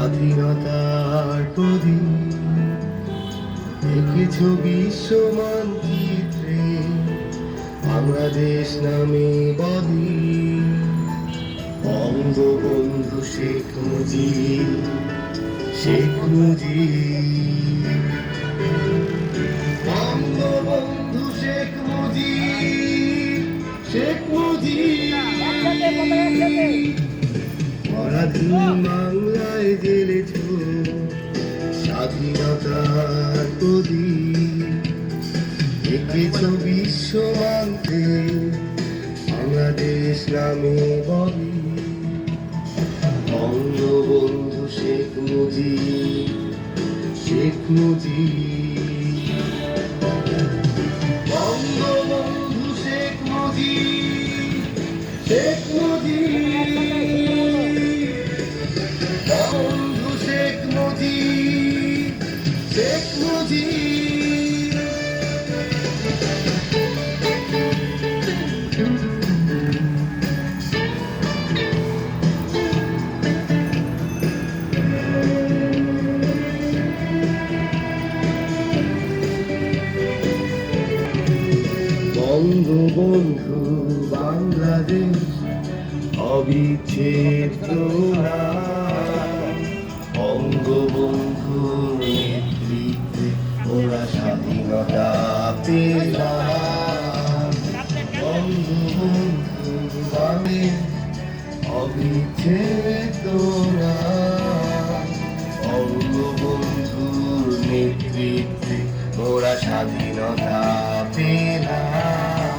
স্বাধীনতার প্রদীপ দেখেছ বিশ্বমানচিত্রে বাংলাদেশ নামে বদি বঙ্গবন্ধু শেখ মুজিব শেখ মুজিব। বঙ্গবন্ধু শেখ মুজিব শেখ মুজিব। পরাধীন বাংলায় জেলেছ স্বাধীনতার প্রদীপ এঁকেছ বিশ্ব মানতে। বাংলাদেশ নামে বলি। বঙ্গবন্ধু শেখ মুজিব শেখ মুজিব। বঙ্গবন্ধু শেখ মুজিব শেখ মুজিব। শেখ বঙ্গবন্ধু বাংলাদেশ অবিচ্ছেদ্য। বঙ্গবন্ধু বাংলাদেশ অবিচ্ছেদ্য নাম। বঙ্গবন্ধুর নেতৃত্বে ওরা স্বাধীনতা পেলাম